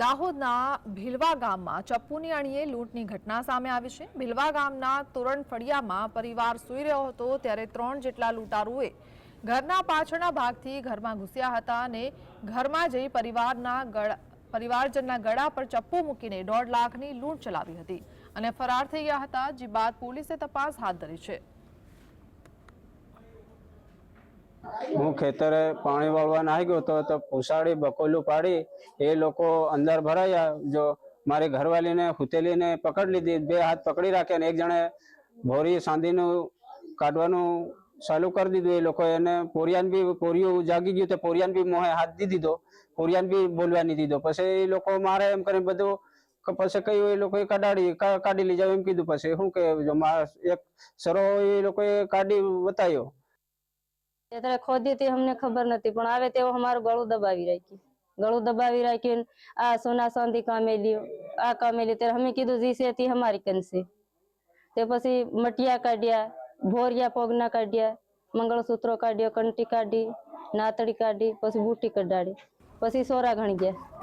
દાહોદના ભીલવા ગામમાં ચપ્પુની અણીએ લૂંટની ઘટના સામે આવી છે. ભીલવા ગામના તોરણ ફળિયામાં પરિવાર સૂઈ રહ્યો હતો ત્યારે ત્રણ જેટલા લૂંટારુએ ઘરના પાછળના ભાગથી ઘરમાં ઘૂસ્યા હતા અને ઘરમાં જઈ પરિવારના ગળા પરિવારજનના ગળા પર ચપ્પુ મૂકીને દોઢ લાખની લૂંટ ચલાવી હતી અને ફરાર થઈ ગયા હતા. જે બાદ પોલીસે તપાસ હાથ ધરી છે. હું ખેતરે પાણી વાળવા નાહી ગયો તો તો પૂસાડી, બકોલું પાડી, એ લોકો અંદર ભરાયા. જો મારી ઘરવાલીને હુતેલીને પકડી લીધી, બે હાથ પકડી રાખ્યા ને એક જણે ભોરી સાંધીનું કાઢવાનું ચાલુ કરી દીધું. એ લોકો એને પોરિયાન બી પોરિયું જાગી ગયું તો પોરિયાન બી મોહે હાથ દી દીધો, પોરિયાન બી બોલવા નહીં દીધો. પછી એ લોકો મારે એમ કરીને બધું પછી કયું એ લોકોએ કાઢાડી કાઢી જાવ એમ કીધું. પછી શું કે એક સરો એ લોકોએ કાઢી બતાવ્યો. ત્યારે ખોદી હતી, અમને ખબર નથી પણ આવે તેઓ અમારું ગળું દબાવી રાખ્યું. ગળું દબાવી રાખ્યું આ સોના ચાંદી કામેલ્યું આ કામેલ્યું ત્યારે અમે કીધું, જી છે અમારી કનસે તે પછી મટિયા કાઢ્યા, ભોરિયા પગના કાઢ્યા, મંગળસૂત્રો કાઢ્યો, કંટી કાઢી, નાતડી કાઢી, પછી બુટી કઢાડી, પછી સોરા ઘણી ગયા.